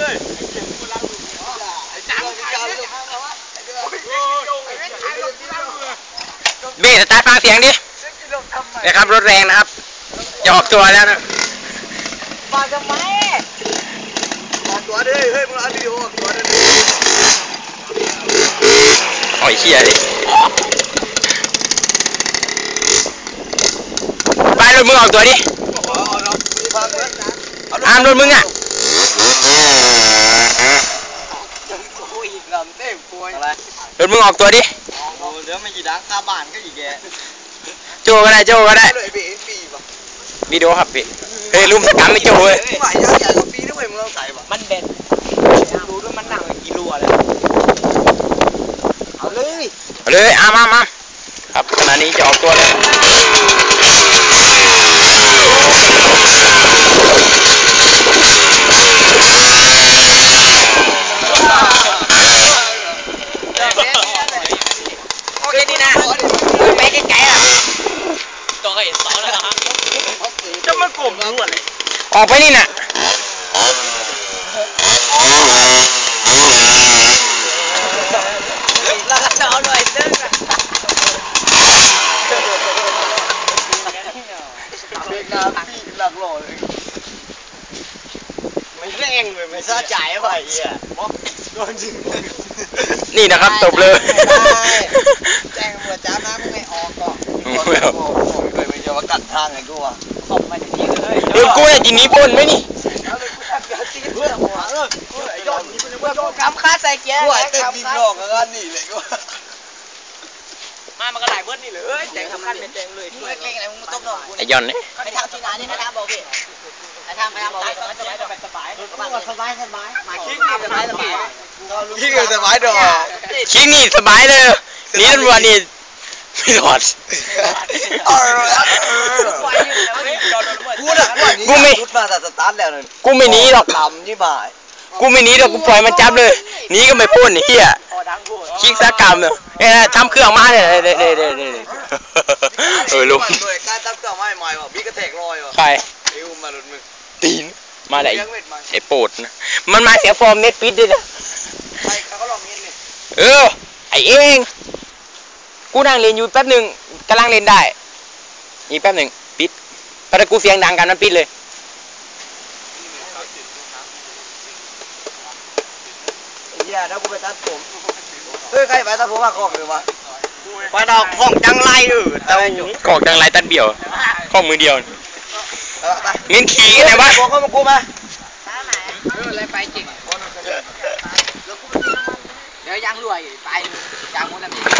เลยไอ้จังไอ้จังเบสสตาร์ทฟังเสียงดินะครับรถแรงนะครับจะออกตัวแล้วนะมาทำไมออกตัวดิเฮ้ยมึงเอาวิดีโอออกตัวดิโอ้ยเฮียดิไปรถมึงออกตัวดิฟังเว้ยอามรถมึงอะ โอ้ยอีกลำเต็มป่วยอะไรรถมึงออกตัวดิโอ้เดี๋ยวไม่กี่ดังคาบ้านก็อีกแกโจก็ได้โจก็ได้เลยปีปีป่ะวิดีโอครับพี่เฮ้ยลุมสกรรมไม่โจเว้ยหมายยาวใหญ่กว่าปีนึกว่ามึงต้องใส่ป่ะมันเด็ดดูด้วยมันหนักกิโลอะไรเอาเลยเอาเลยอามอามอามครับขณะนี้จะออกตัวเลย ไปไกลๆอะตัวก็เห็นสองแล้วฮะจะมากลมรู้อะไรออกไปนี่น่ะแล้วก็จะเอาหน่อยนึงเบรกน้ำปีหลักหล่อเลยไม่แรงเลยไม่ซาใจไปอะโดนจรินี่นะครับตบเลย แจ้งตำรวจจับนะ อะขอบมาจริงเลยเดี๋ยวกูจะกินนี้พ่นไหมนี่เพื่อนหัวเออไอ้ยอดนี่มันเพื่อนกูคำค่าใส่เกียร์กูไอ้เต็มดินนอกแล้วนี่เลยกูมามันก็หลายเบิ้ลนี่เลยแจงทำคันเป็นแจงเลยช่วยเก่งอะไรมึงต้มดอกกูไอ้ยอนนี่ไปทำที่ไหนนี่นะบอกพี่ไปทำไปทำบอกพี่สบายสบายสบายสบายสบายมาคิดสบายสบายยิ่งสบายดอกคิงนี่สบายเลยหนี่ตำรวจนี่ ไม่รอดกูน่ะกูนี่รุดมาแต่สตาร์ทแล้วนั่นกูไม่หนีหรอกลำยี่บ่ายกูไม่หนีหรอกกูปล่อยมันจับเลยหนีก็ไม่พ้นไอ้เหี้ยพอดังกูคิกซากรรมเนี่ยเอ้ยทำเครื่องมาเนี่ยเด้เด้เด้เด้เด้เออลุงด้วยการตั้งเครื่องไม้ใหม่ว่ะพี่กระแทกลอยว่ะใครเอวมาหลุดมือตีนมาไหนเลี้ยงเม็ดมาไอ้โปรดนะมันมาเสียฟอร์มเน็ตปิดด้วยนะใครเขาก็ลองเงี้ยนี่เออไอเอง กูนั่งเรียนอยู่แป๊บหนึ่งกำลังเล่นได้อีกแป๊บหนึ่งปิดพอถ้ากูเสียงดังกันมันปิดเลยเฮียถ้ากูไปตัดผมเฮ้ยใครไปตัดผมมาของหรือวะไปดอกของจังไรเออเต้ากอกดังไรตัดเบี่ยวข้อมือเดียวเออไปเงินขี่กันไหนวะบอกเขามากูมาอะไรไปจริงเดี๋ยวยังรวยไปยังหมดแล้วไปไหนอะโจ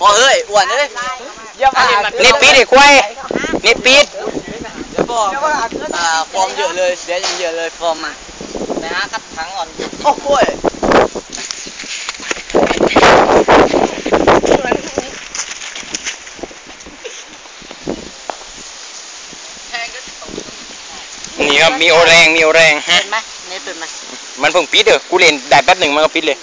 พอเอ้ยอ้วนเลยอย่ามาเน็ตปิดไอ้ควายเน็ตปิดอ่าฟอร์มเยอะเลยเสียอย่างเยอะเลยฟอร์มมานะฮะคัดถังอ่อนโอ้โหยนี่ครับมีโอแรงมีโอแรงฮะเป็นไหมนี่เป็นไหมมันเพิ่งปิดเด้อกูเล่นได้แป๊บหนึ่งมันก็ปิดเลย